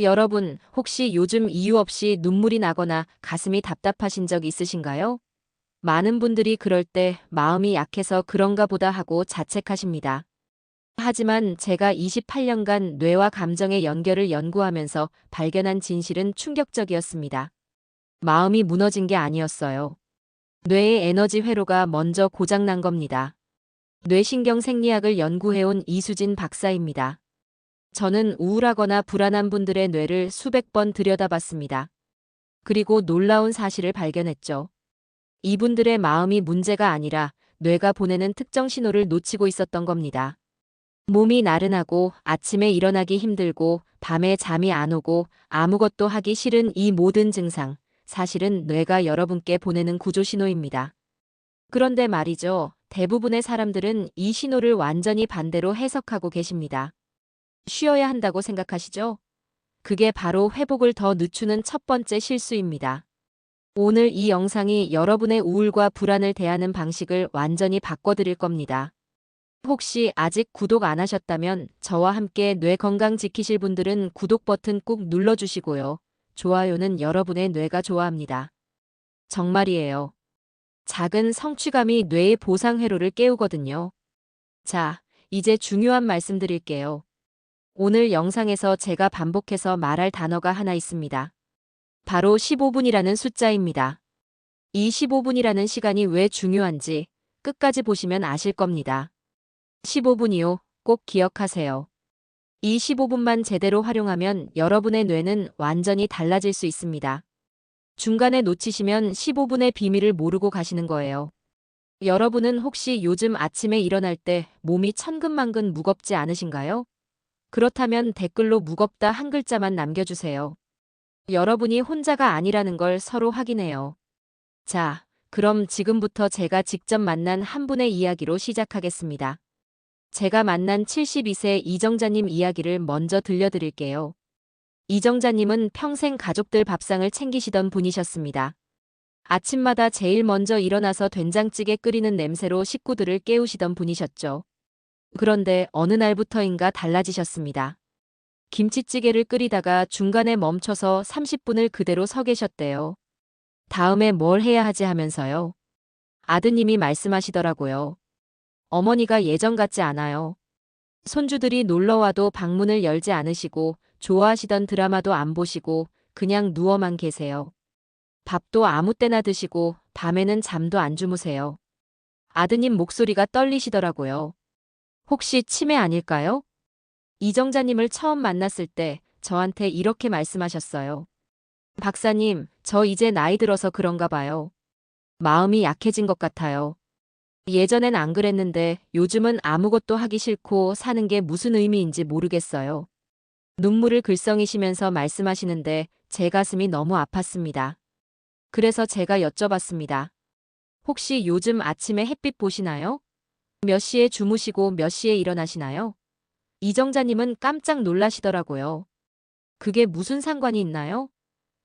여러분, 혹시 요즘 이유 없이 눈물이 나거나 가슴이 답답하신 적 있으신가요? 많은 분들이 그럴 때 마음이 약해서 그런가 보다 하고 자책하십니다. 하지만 제가 28년간 뇌와 감정의 연결을 연구하면서 발견한 진실은 충격적이었습니다. 마음이 무너진 게 아니었어요. 뇌의 에너지 회로가 먼저 고장난 겁니다. 뇌신경 생리학을 연구해온 이수진 박사입니다. 저는 우울하거나 불안한 분들의 뇌를 수백 번 들여다봤습니다. 그리고 놀라운 사실을 발견했죠. 이분들의 마음이 문제가 아니라 뇌가 보내는 특정 신호를 놓치고 있었던 겁니다. 몸이 나른하고 아침에 일어나기 힘들고 밤에 잠이 안 오고 아무것도 하기 싫은 이 모든 증상, 사실은 뇌가 여러분께 보내는 구조 신호입니다. 그런데 말이죠. 대부분의 사람들은 이 신호를 완전히 반대로 해석하고 계십니다. 쉬어야 한다고 생각하시죠? 그게 바로 회복을 더 늦추는 첫 번째 실수입니다. 오늘 이 영상이 여러분의 우울과 불안을 대하는 방식을 완전히 바꿔드릴 겁니다. 혹시 아직 구독 안 하셨다면 저와 함께 뇌 건강 지키실 분들은 구독 버튼 꾹 눌러주시고요. 좋아요는 여러분의 뇌가 좋아합니다. 정말이에요. 작은 성취감이 뇌의 보상 회로를 깨우거든요. 자, 이제 중요한 말씀 드릴게요. 오늘 영상에서 제가 반복해서 말할 단어가 하나 있습니다. 바로 15분이라는 숫자입니다. 이 15분이라는 시간이 왜 중요한지 끝까지 보시면 아실 겁니다. 15분이요. 꼭 기억하세요. 이 15분만 제대로 활용하면 여러분의 뇌는 완전히 달라질 수 있습니다. 중간에 놓치시면 15분의 비밀을 모르고 가시는 거예요. 여러분은 혹시 요즘 아침에 일어날 때 몸이 천근만근 무겁지 않으신가요? 그렇다면 댓글로 무겁다 한 글자만 남겨주세요. 여러분이 혼자가 아니라는 걸 서로 확인해요. 자, 그럼 지금부터 제가 직접 만난 한 분의 이야기로 시작하겠습니다. 제가 만난 72세 이정자님 이야기를 먼저 들려드릴게요. 이정자님은 평생 가족들 밥상을 챙기시던 분이셨습니다. 아침마다 제일 먼저 일어나서 된장찌개 끓이는 냄새로 식구들을 깨우시던 분이셨죠. 그런데 어느 날부터인가 달라지셨습니다. 김치찌개를 끓이다가 중간에 멈춰서 30분을 그대로 서 계셨대요. 다음에 뭘 해야 하지 하면서요. 아드님이 말씀하시더라고요. 어머니가 예전 같지 않아요. 손주들이 놀러와도 방문을 열지 않으시고 좋아하시던 드라마도 안 보시고 그냥 누워만 계세요. 밥도 아무 때나 드시고 밤에는 잠도 안 주무세요. 아드님 목소리가 떨리시더라고요. 혹시 치매 아닐까요? 이정자님을 처음 만났을 때 저한테 이렇게 말씀하셨어요. 박사님, 저 이제 나이 들어서 그런가 봐요. 마음이 약해진 것 같아요. 예전엔 안 그랬는데 요즘은 아무것도 하기 싫고 사는 게 무슨 의미인지 모르겠어요. 눈물을 글썽이시면서 말씀하시는데 제 가슴이 너무 아팠습니다. 그래서 제가 여쭤봤습니다. 혹시 요즘 아침에 햇빛 보시나요? 몇 시에 주무시고 몇 시에 일어나시나요? 이정자님은 깜짝 놀라시더라고요. 그게 무슨 상관이 있나요?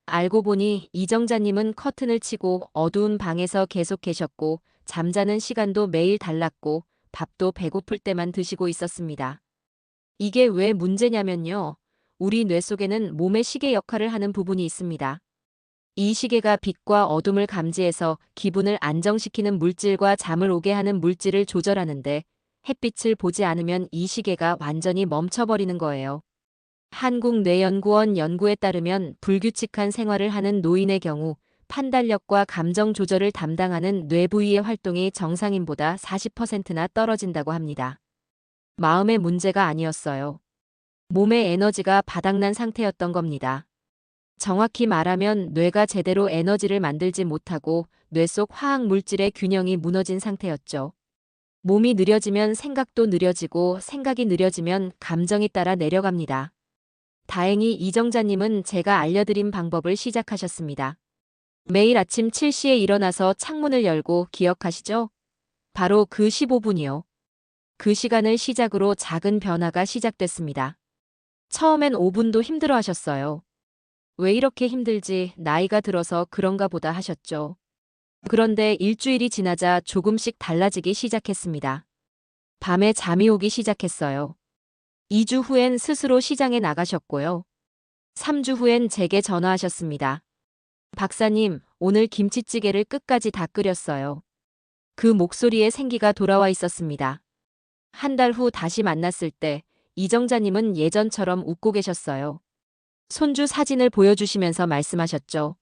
알고 보니 이정자님은 커튼을 치고 어두운 방에서 계속 계셨고 잠자는 시간도 매일 달랐고 밥도 배고플 때만 드시고 있었습니다. 이게 왜 문제냐면요. 우리 뇌 속에는 몸의 시계 역할을 하는 부분이 있습니다. 이 시계가 빛과 어둠을 감지해서 기분을 안정시키는 물질과 잠을 오게 하는 물질을 조절하는데 햇빛을 보지 않으면 이 시계가 완전히 멈춰버리는 거예요. 한국뇌연구원 연구에 따르면 불규칙한 생활을 하는 노인의 경우 판단력과 감정 조절을 담당하는 뇌 부위의 활동이 정상인보다 40%나 떨어진다고 합니다. 마음의 문제가 아니었어요. 몸의 에너지가 바닥난 상태였던 겁니다. 정확히 말하면 뇌가 제대로 에너지를 만들지 못하고 뇌 속 화학 물질의 균형이 무너진 상태였죠. 몸이 느려지면 생각도 느려지고 생각이 느려지면 감정이 따라 내려갑니다. 다행히 이정자님은 제가 알려드린 방법을 시작하셨습니다. 매일 아침 7시에 일어나서 창문을 열고 기억하시죠? 바로 그 15분이요. 그 시간을 시작으로 작은 변화가 시작됐습니다. 처음엔 5분도 힘들어 하셨어요. 왜 이렇게 힘들지 나이가 들어서 그런가 보다 하셨죠. 그런데 일주일이 지나자 조금씩 달라지기 시작했습니다. 밤에 잠이 오기 시작했어요. 2주 후엔 스스로 시장에 나가셨고요. 3주 후엔 제게 전화하셨습니다. 박사님, 오늘 김치찌개를 끝까지 다 끓였어요. 그 목소리에 생기가 돌아와 있었습니다. 한 달 후 다시 만났을 때 이정자님은 예전처럼 웃고 계셨어요. 손주 사진을 보여주시면서 말씀하셨죠.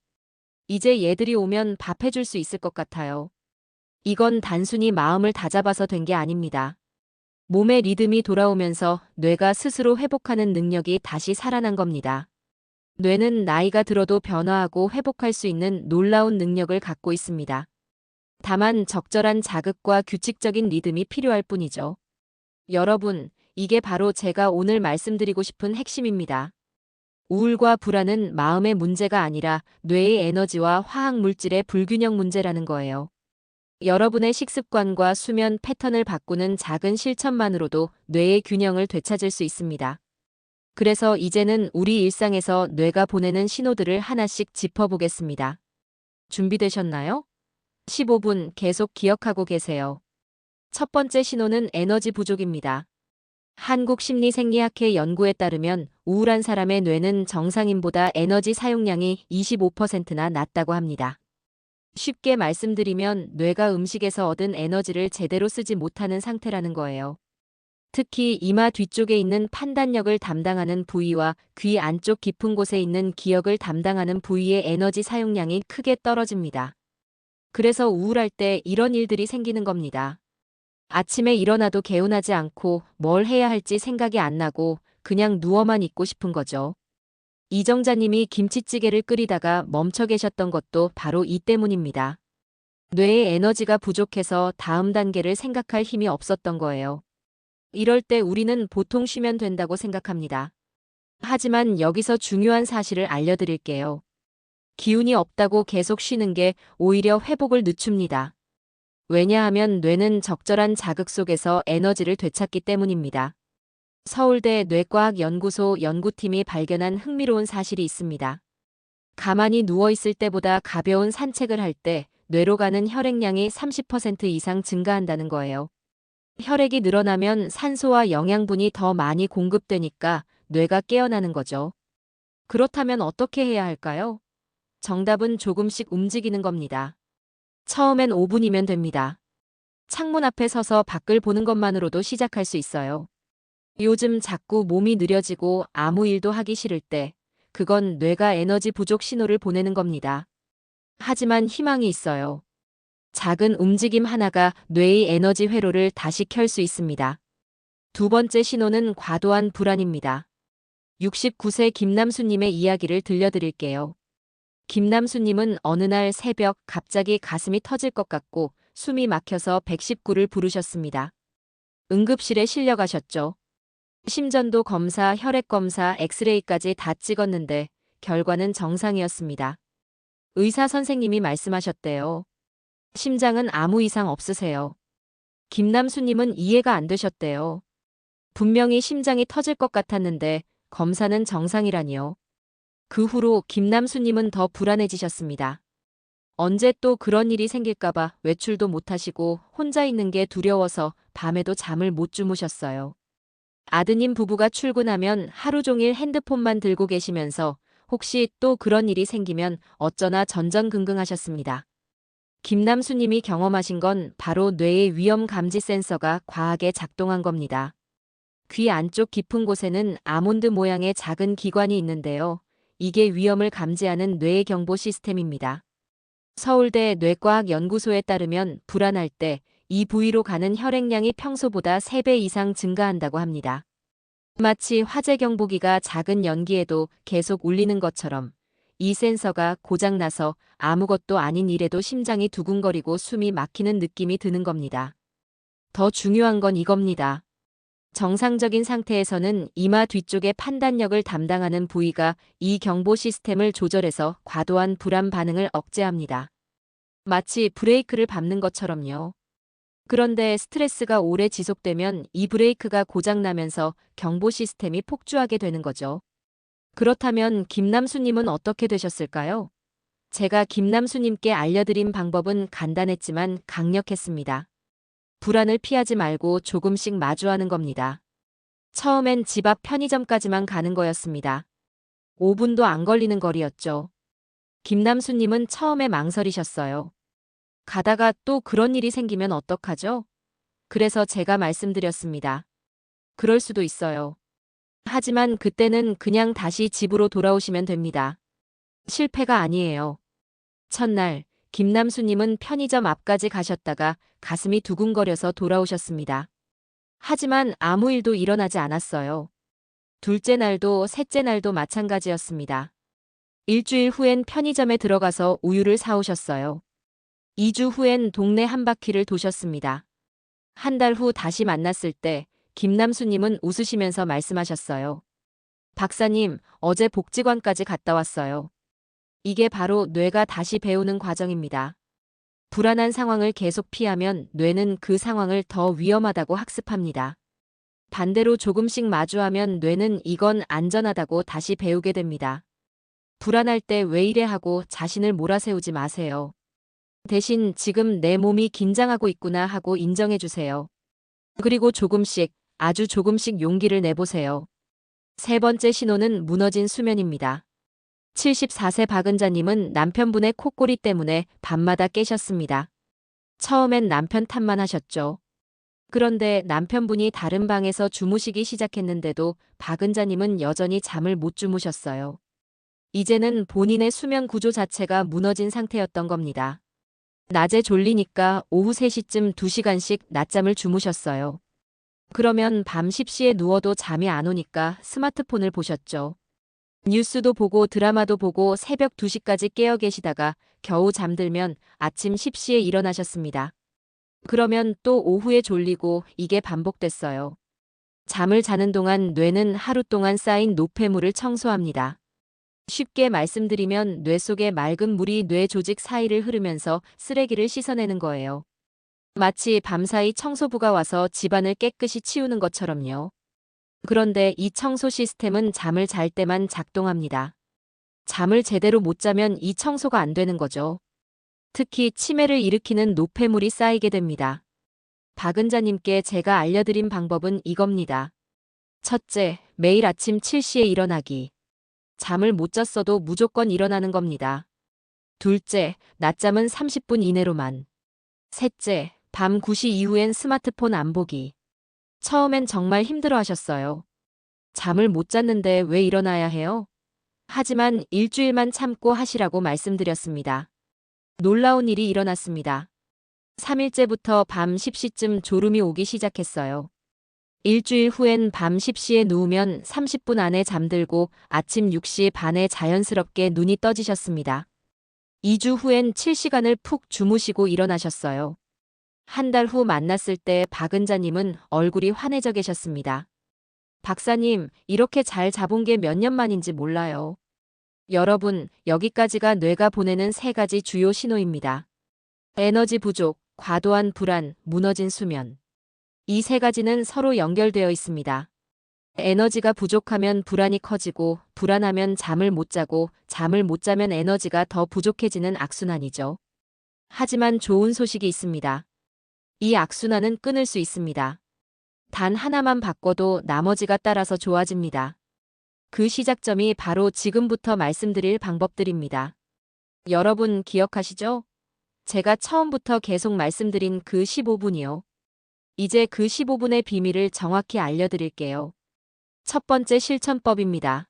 이제 얘들이 오면 밥 해줄 수 있을 것 같아요. 이건 단순히 마음을 다잡아서 된 게 아닙니다. 몸의 리듬이 돌아오면서 뇌가 스스로 회복하는 능력이 다시 살아난 겁니다. 뇌는 나이가 들어도 변화하고 회복할 수 있는 놀라운 능력을 갖고 있습니다. 다만 적절한 자극과 규칙적인 리듬이 필요할 뿐이죠. 여러분, 이게 바로 제가 오늘 말씀드리고 싶은 핵심입니다. 우울과 불안은 마음의 문제가 아니라 뇌의 에너지와 화학 물질의 불균형 문제라는 거예요. 여러분의 식습관과 수면 패턴을 바꾸는 작은 실천만으로도 뇌의 균형을 되찾을 수 있습니다. 그래서 이제는 우리 일상에서 뇌가 보내는 신호들을 하나씩 짚어보겠습니다. 준비되셨나요? 15분 계속 기억하고 계세요. 첫 번째 신호는 에너지 부족입니다. 한국심리생리학회 연구에 따르면 우울한 사람의 뇌는 정상인보다 에너지 사용량이 25%나 낮다고 합니다. 쉽게 말씀드리면 뇌가 음식에서 얻은 에너지를 제대로 쓰지 못하는 상태라는 거예요. 특히 이마 뒤쪽에 있는 판단력을 담당하는 부위와 귀 안쪽 깊은 곳에 있는 기억을 담당하는 부위의 에너지 사용량이 크게 떨어집니다. 그래서 우울할 때 이런 일들이 생기는 겁니다. 아침에 일어나도 개운하지 않고 뭘 해야 할지 생각이 안 나고 그냥 누워만 있고 싶은 거죠. 이정자님이 김치찌개를 끓이다가 멈춰 계셨던 것도 바로 이 때문입니다. 뇌의 에너지가 부족해서 다음 단계를 생각할 힘이 없었던 거예요. 이럴 때 우리는 보통 쉬면 된다고 생각합니다. 하지만 여기서 중요한 사실을 알려드릴게요. 기운이 없다고 계속 쉬는 게 오히려 회복을 늦춥니다. 왜냐하면 뇌는 적절한 자극 속에서 에너지를 되찾기 때문입니다. 서울대 뇌과학연구소 연구팀이 발견한 흥미로운 사실이 있습니다. 가만히 누워있을 때보다 가벼운 산책을 할 때 뇌로 가는 혈액량이 30% 이상 증가한다는 거예요. 혈액이 늘어나면 산소와 영양분이 더 많이 공급되니까 뇌가 깨어나는 거죠. 그렇다면 어떻게 해야 할까요? 정답은 조금씩 움직이는 겁니다. 처음엔 5분이면 됩니다. 창문 앞에 서서 밖을 보는 것만으로도 시작할 수 있어요. 요즘 자꾸 몸이 느려지고 아무 일도 하기 싫을 때, 그건 뇌가 에너지 부족 신호를 보내는 겁니다. 하지만 희망이 있어요. 작은 움직임 하나가 뇌의 에너지 회로를 다시 켤 수 있습니다. 두 번째 신호는 과도한 불안입니다. 69세 김남수님의 이야기를 들려드릴게요. 김남수님은 어느 날 새벽 갑자기 가슴이 터질 것 같고 숨이 막혀서 119를 부르셨습니다. 응급실에 실려가셨죠. 심전도 검사, 혈액 검사, 엑스레이까지 다 찍었는데 결과는 정상이었습니다. 의사 선생님이 말씀하셨대요. 심장은 아무 이상 없으세요. 김남수님은 이해가 안 되셨대요. 분명히 심장이 터질 것 같았는데 검사는 정상이라니요. 그 후로 김남수님은 더 불안해지셨습니다. 언제 또 그런 일이 생길까봐 외출도 못하시고 혼자 있는 게 두려워서 밤에도 잠을 못 주무셨어요. 아드님 부부가 출근하면 하루 종일 핸드폰만 들고 계시면서 혹시 또 그런 일이 생기면 어쩌나 전전긍긍하셨습니다. 김남수님이 경험하신 건 바로 뇌의 위험 감지 센서가 과하게 작동한 겁니다. 귀 안쪽 깊은 곳에는 아몬드 모양의 작은 기관이 있는데요. 이게 위험을 감지하는 뇌의 경보 시스템입니다. 서울대 뇌과학연구소에 따르면 불안할 때 이 부위로 가는 혈액량이 평소보다 3배 이상 증가한다고 합니다. 마치 화재 경보기가 작은 연기에도 계속 울리는 것처럼 이 센서가 고장나서 아무것도 아닌 일에도 심장이 두근거리고 숨이 막히는 느낌이 드는 겁니다. 더 중요한 건 이겁니다. 정상적인 상태에서는 이마 뒤쪽의 판단력을 담당하는 부위가 이 경보 시스템을 조절해서 과도한 불안 반응을 억제합니다. 마치 브레이크를 밟는 것처럼요. 그런데 스트레스가 오래 지속되면 이 브레이크가 고장나면서 경보 시스템이 폭주하게 되는 거죠. 그렇다면 김남수님은 어떻게 되셨을까요? 제가 김남수님께 알려드린 방법은 간단했지만 강력했습니다. 불안을 피하지 말고 조금씩 마주하는 겁니다. 처음엔 집 앞 편의점까지만 가는 거였습니다. 5분도 안 걸리는 거리였죠. 김남수님은 처음에 망설이셨어요. 가다가 또 그런 일이 생기면 어떡하죠? 그래서 제가 말씀드렸습니다. 그럴 수도 있어요. 하지만 그때는 그냥 다시 집으로 돌아오시면 됩니다. 실패가 아니에요. 첫날, 김남수님은 편의점 앞까지 가셨다가 가슴이 두근거려서 돌아오셨습니다. 하지만 아무 일도 일어나지 않았어요. 둘째 날도 셋째 날도 마찬가지였습니다. 일주일 후엔 편의점에 들어가서 우유를 사오셨어요. 2주 후엔 동네 한 바퀴를 도셨습니다. 한 달 후 다시 만났을 때 김남수님은 웃으시면서 말씀하셨어요. 박사님, 어제 복지관까지 갔다 왔어요. 이게 바로 뇌가 다시 배우는 과정입니다. 불안한 상황을 계속 피하면 뇌는 그 상황을 더 위험하다고 학습합니다. 반대로 조금씩 마주하면 뇌는 이건 안전하다고 다시 배우게 됩니다. 불안할 때 왜 이래 하고 자신을 몰아세우지 마세요. 대신 지금 내 몸이 긴장하고 있구나 하고 인정해 주세요. 그리고 조금씩, 아주 조금씩 용기를 내보세요. 세 번째 신호는 무너진 수면입니다. 74세 박은자님은 남편분의 콧꼬리 때문에 밤마다 깨셨습니다. 처음엔 남편 탓만 하셨죠. 그런데 남편분이 다른 방에서 주무시기 시작했는데도 박은자님은 여전히 잠을 못 주무셨어요. 이제는 본인의 수면 구조 자체가 무너진 상태였던 겁니다. 낮에 졸리니까 오후 3시쯤 2시간씩 낮잠을 주무셨어요. 그러면 밤 10시에 누워도 잠이 안 오니까 스마트폰을 보셨죠. 뉴스도 보고 드라마도 보고 새벽 2시까지 깨어 계시다가 겨우 잠들면 아침 10시에 일어나셨습니다. 그러면 또 오후에 졸리고 이게 반복됐어요. 잠을 자는 동안 뇌는 하루 동안 쌓인 노폐물을 청소합니다. 쉽게 말씀드리면 뇌 속의 맑은 물이 뇌 조직 사이를 흐르면서 쓰레기를 씻어내는 거예요. 마치 밤사이 청소부가 와서 집안을 깨끗이 치우는 것처럼요. 그런데 이 청소 시스템은 잠을 잘 때만 작동합니다. 잠을 제대로 못 자면 이 청소가 안 되는 거죠. 특히 치매를 일으키는 노폐물이 쌓이게 됩니다. 박은자님께 제가 알려드린 방법은 이겁니다. 첫째, 매일 아침 7시에 일어나기. 잠을 못 잤어도 무조건 일어나는 겁니다. 둘째, 낮잠은 30분 이내로만. 셋째, 밤 9시 이후엔 스마트폰 안 보기. 처음엔 정말 힘들어 하셨어요. 잠을 못 잤는데 왜 일어나야 해요? 하지만 일주일만 참고 하시라고 말씀드렸습니다. 놀라운 일이 일어났습니다. 3일째부터 밤 10시쯤 졸음이 오기 시작했어요. 일주일 후엔 밤 10시에 누우면 30분 안에 잠들고 아침 6시 반에 자연스럽게 눈이 떠지셨습니다. 2주 후엔 7시간을 푹 주무시고 일어나셨어요. 한 달 후 만났을 때 박은자님은 얼굴이 환해져 계셨습니다. 박사님, 이렇게 잘 잡은 게 몇 년 만인지 몰라요. 여러분, 여기까지가 뇌가 보내는 세 가지 주요 신호입니다. 에너지 부족, 과도한 불안, 무너진 수면. 이 세 가지는 서로 연결되어 있습니다. 에너지가 부족하면 불안이 커지고, 불안하면 잠을 못 자고, 잠을 못 자면 에너지가 더 부족해지는 악순환이죠. 하지만 좋은 소식이 있습니다. 이 악순환은 끊을 수 있습니다. 단 하나만 바꿔도 나머지가 따라서 좋아집니다. 그 시작점이 바로 지금부터 말씀드릴 방법들입니다. 여러분 기억하시죠? 제가 처음부터 계속 말씀드린 그 15분이요. 이제 그 15분의 비밀을 정확히 알려드릴게요. 첫 번째 실천법입니다.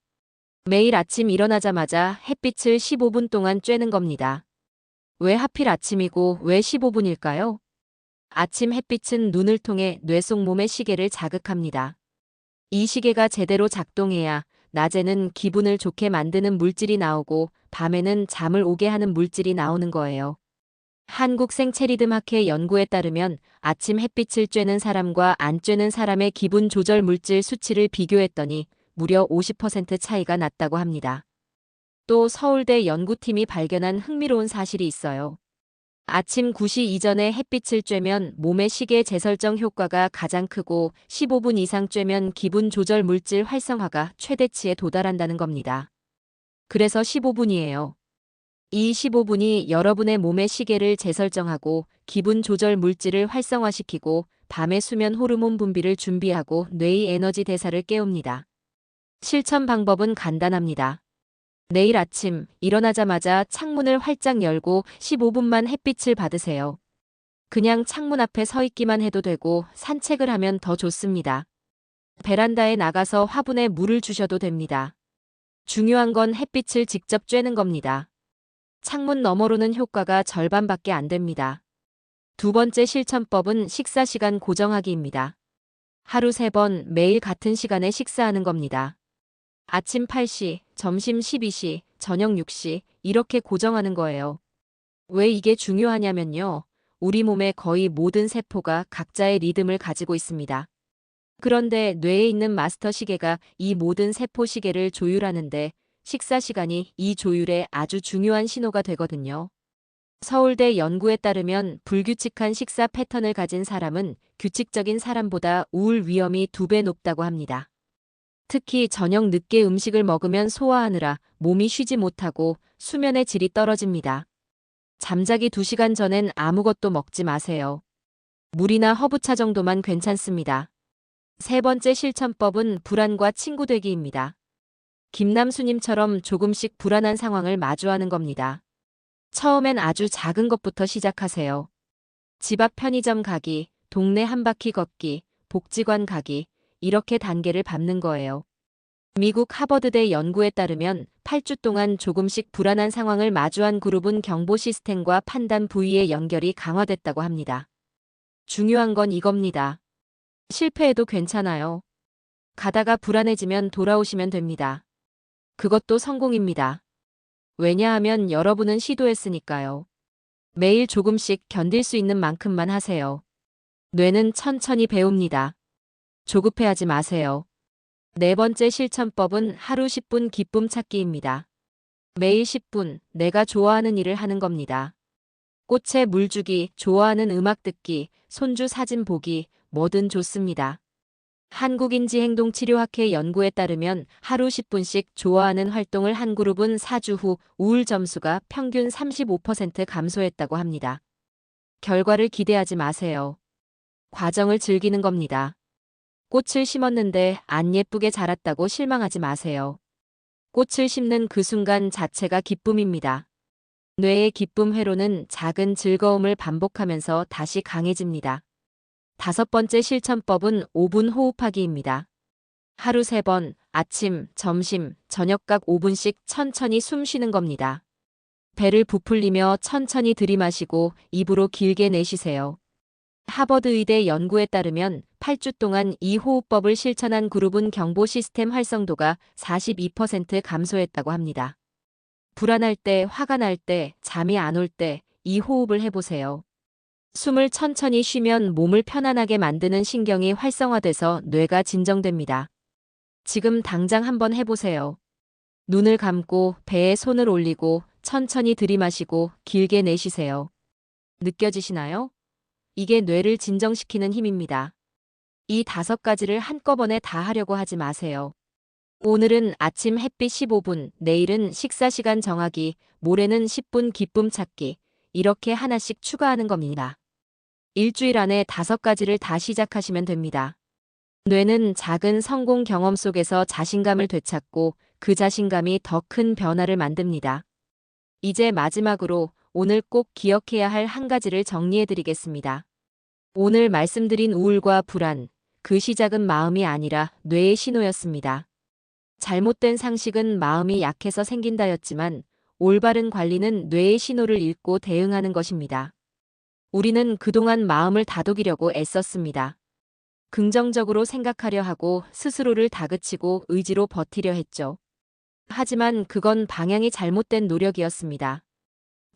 매일 아침 일어나자마자 햇빛을 15분 동안 쬐는 겁니다. 왜 하필 아침이고 왜 15분일까요? 아침 햇빛은 눈을 통해 뇌 속 몸의 시계를 자극합니다. 이 시계가 제대로 작동해야 낮에는 기분을 좋게 만드는 물질이 나오고 밤에는 잠을 오게 하는 물질이 나오는 거예요. 한국 생체리듬학회 연구에 따르면 아침 햇빛을 쬐는 사람과 안 쬐는 사람의 기분 조절 물질 수치를 비교했더니 무려 50% 차이가 났다고 합니다. 또 서울대 연구팀이 발견한 흥미로운 사실이 있어요. 아침 9시 이전에 햇빛을 쬐면 몸의 시계 재설정 효과가 가장 크고 15분 이상 쬐면 기분 조절 물질 활성화가 최대치에 도달한다는 겁니다. 그래서 15분이에요. 이 15분이 여러분의 몸의 시계를 재설정하고 기분 조절 물질을 활성화시키고 밤의 수면 호르몬 분비를 준비하고 뇌의 에너지 대사를 깨웁니다. 실천 방법은 간단합니다. 내일 아침 일어나자마자 창문을 활짝 열고 15분만 햇빛을 받으세요. 그냥 창문 앞에 서 있기만 해도 되고 산책을 하면 더 좋습니다. 베란다에 나가서 화분에 물을 주셔도 됩니다. 중요한 건 햇빛을 직접 쬐는 겁니다. 창문 너머로는 효과가 절반밖에 안 됩니다. 두 번째 실천법은 식사 시간 고정하기입니다. 하루 세 번 매일 같은 시간에 식사하는 겁니다. 아침 8시, 점심 12시, 저녁 6시 이렇게 고정하는 거예요. 왜 이게 중요하냐면요. 우리 몸의 거의 모든 세포가 각자의 리듬을 가지고 있습니다. 그런데 뇌에 있는 마스터 시계가 이 모든 세포 시계를 조율하는데 식사 시간이 이 조율에 아주 중요한 신호가 되거든요. 서울대 연구에 따르면 불규칙한 식사 패턴을 가진 사람은 규칙적인 사람보다 우울 위험이 두 배 높다고 합니다. 특히 저녁 늦게 음식을 먹으면 소화하느라 몸이 쉬지 못하고 수면의 질이 떨어집니다. 잠자기 2시간 전엔 아무것도 먹지 마세요. 물이나 허브차 정도만 괜찮습니다. 세 번째 실천법은 불안과 친구 되기입니다. 김남수님처럼 조금씩 불안한 상황을 마주하는 겁니다. 처음엔 아주 작은 것부터 시작하세요. 집 앞 편의점 가기, 동네 한 바퀴 걷기, 복지관 가기, 이렇게 단계를 밟는 거예요. 미국 하버드대 연구에 따르면 8주 동안 조금씩 불안한 상황을 마주한 그룹은 경보 시스템과 판단 부위의 연결이 강화됐다고 합니다. 중요한 건 이겁니다. 실패해도 괜찮아요. 가다가 불안해지면 돌아오시면 됩니다. 그것도 성공입니다. 왜냐하면 여러분은 시도했으니까요. 매일 조금씩 견딜 수 있는 만큼만 하세요. 뇌는 천천히 배웁니다. 조급해하지 마세요. 네 번째 실천법은 하루 10분 기쁨 찾기입니다. 매일 10분 내가 좋아하는 일을 하는 겁니다. 꽃에 물 주기, 좋아하는 음악 듣기, 손주 사진 보기, 뭐든 좋습니다. 한국인지 행동치료학회 연구에 따르면 하루 10분씩 좋아하는 활동을 한 그룹은 4주 후 우울 점수가 평균 35% 감소했다고 합니다. 결과를 기대하지 마세요. 과정을 즐기는 겁니다. 꽃을 심었는데 안 예쁘게 자랐다고 실망하지 마세요. 꽃을 심는 그 순간 자체가 기쁨입니다. 뇌의 기쁨 회로는 작은 즐거움을 반복하면서 다시 강해집니다. 다섯 번째 실천법은 5분 호흡하기입니다. 하루 세 번, 아침, 점심, 저녁 각 5분씩 천천히 숨 쉬는 겁니다. 배를 부풀리며 천천히 들이마시고 입으로 길게 내쉬세요. 하버드 의대 연구에 따르면 8주 동안 이 호흡법을 실천한 그룹은 경보 시스템 활성도가 42% 감소했다고 합니다. 불안할 때, 화가 날 때, 잠이 안 올 때 이 호흡을 해보세요. 숨을 천천히 쉬면 몸을 편안하게 만드는 신경이 활성화돼서 뇌가 진정됩니다. 지금 당장 한번 해보세요. 눈을 감고 배에 손을 올리고 천천히 들이마시고 길게 내쉬세요. 느껴지시나요? 이게 뇌를 진정시키는 힘입니다. 이 다섯 가지를 한꺼번에 다 하려고 하지 마세요. 오늘은 아침 햇빛 15분, 내일은 식사 시간 정하기, 모레는 10분 기쁨 찾기, 이렇게 하나씩 추가하는 겁니다. 일주일 안에 다섯 가지를 다 시작하시면 됩니다. 뇌는 작은 성공 경험 속에서 자신감을 되찾고 그 자신감이 더 큰 변화를 만듭니다. 이제 마지막으로 오늘 꼭 기억해야 할 한 가지를 정리해 드리겠습니다. 오늘 말씀드린 우울과 불안, 그 시작은 마음이 아니라 뇌의 신호였습니다. 잘못된 상식은 마음이 약해서 생긴다였지만 올바른 관리는 뇌의 신호를 읽고 대응하는 것입니다. 우리는 그동안 마음을 다독이려고 애썼습니다. 긍정적으로 생각하려 하고 스스로를 다그치고 의지로 버티려 했죠. 하지만 그건 방향이 잘못된 노력이었습니다.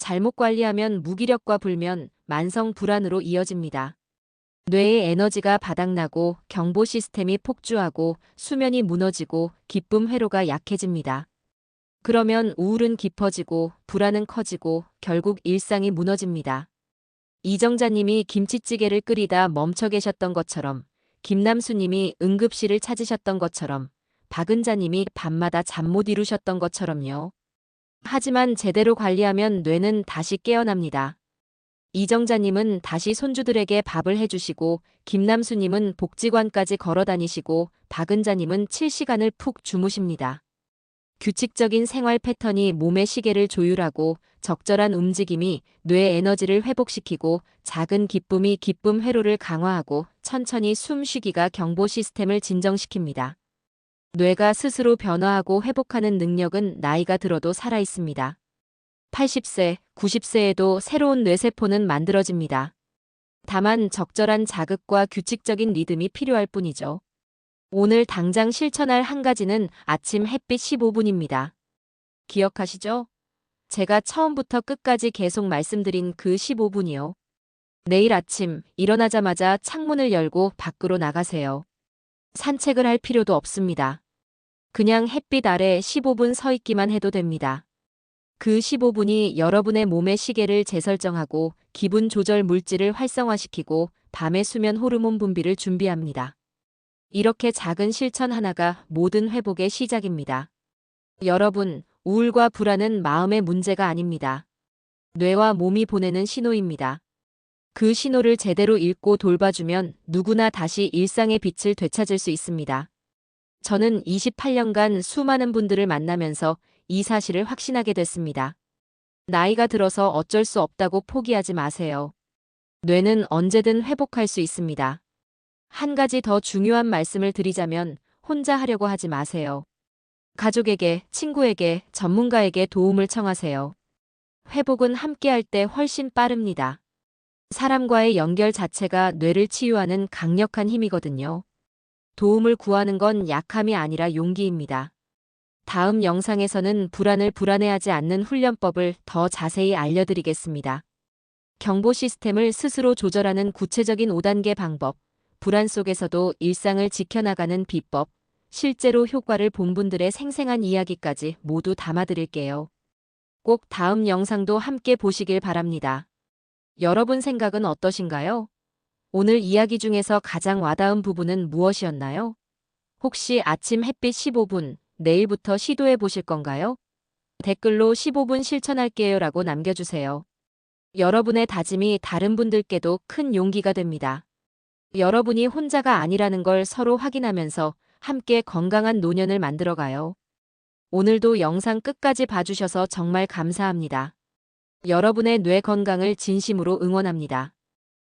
잘못 관리하면 무기력과 불면, 만성 불안으로 이어집니다. 뇌의 에너지가 바닥나고 경보 시스템이 폭주하고 수면이 무너지고 기쁨 회로가 약해집니다. 그러면 우울은 깊어지고 불안은 커지고 결국 일상이 무너집니다. 이정자님이 김치찌개를 끓이다 멈춰 계셨던 것처럼 김남수님이 응급실을 찾으셨던 것처럼 박은자님이 밤마다 잠 못 이루셨던 것처럼요. 하지만 제대로 관리하면 뇌는 다시 깨어납니다. 이정자님은 다시 손주들에게 밥을 해주시고 김남수님은 복지관까지 걸어 다니시고 박은자님은 7시간을 푹 주무십니다. 규칙적인 생활 패턴이 몸의 시계를 조율하고 적절한 움직임이 뇌 에너지를 회복시키고 작은 기쁨이 기쁨 회로를 강화하고 천천히 숨 쉬기가 경보 시스템을 진정시킵니다. 뇌가 스스로 변화하고 회복하는 능력은 나이가 들어도 살아 있습니다. 80세, 90세에도 새로운 뇌세포는 만들어집니다. 다만 적절한 자극과 규칙적인 리듬이 필요할 뿐이죠. 오늘 당장 실천할 한 가지는 아침 햇빛 15분입니다. 기억하시죠? 제가 처음부터 끝까지 계속 말씀드린 그 15분이요. 내일 아침 일어나자마자 창문을 열고 밖으로 나가세요. 산책을 할 필요도 없습니다. 그냥 햇빛 아래 15분 서 있기만 해도 됩니다. 그 15분이 여러분의 몸의 시계를 재설정하고 기분 조절 물질을 활성화시키고 밤의 수면 호르몬 분비를 준비합니다. 이렇게 작은 실천 하나가 모든 회복의 시작입니다. 여러분, 우울과 불안은 마음의 문제가 아닙니다. 뇌와 몸이 보내는 신호입니다. 그 신호를 제대로 읽고 돌봐주면 누구나 다시 일상의 빛을 되찾을 수 있습니다. 저는 28년간 수많은 분들을 만나면서 이 사실을 확신하게 됐습니다. 나이가 들어서 어쩔 수 없다고 포기하지 마세요. 뇌는 언제든 회복할 수 있습니다. 한 가지 더 중요한 말씀을 드리자면 혼자 하려고 하지 마세요. 가족에게, 친구에게, 전문가에게 도움을 청하세요. 회복은 함께할 때 훨씬 빠릅니다. 사람과의 연결 자체가 뇌를 치유하는 강력한 힘이거든요. 도움을 구하는 건 약함이 아니라 용기입니다. 다음 영상에서는 불안을 불안해하지 않는 훈련법을 더 자세히 알려드리겠습니다. 경보 시스템을 스스로 조절하는 구체적인 5단계 방법, 불안 속에서도 일상을 지켜나가는 비법, 실제로 효과를 본 분들의 생생한 이야기까지 모두 담아드릴게요. 꼭 다음 영상도 함께 보시길 바랍니다. 여러분 생각은 어떠신가요? 오늘 이야기 중에서 가장 와닿은 부분은 무엇이었나요? 혹시 아침 햇빛 15분, 내일부터 시도해 보실 건가요? 댓글로 15분 실천할게요 라고 남겨주세요. 여러분의 다짐이 다른 분들께도 큰 용기가 됩니다. 여러분이 혼자가 아니라는 걸 서로 확인하면서 함께 건강한 노년을 만들어가요. 오늘도 영상 끝까지 봐주셔서 정말 감사합니다. 여러분의 뇌 건강을 진심으로 응원합니다.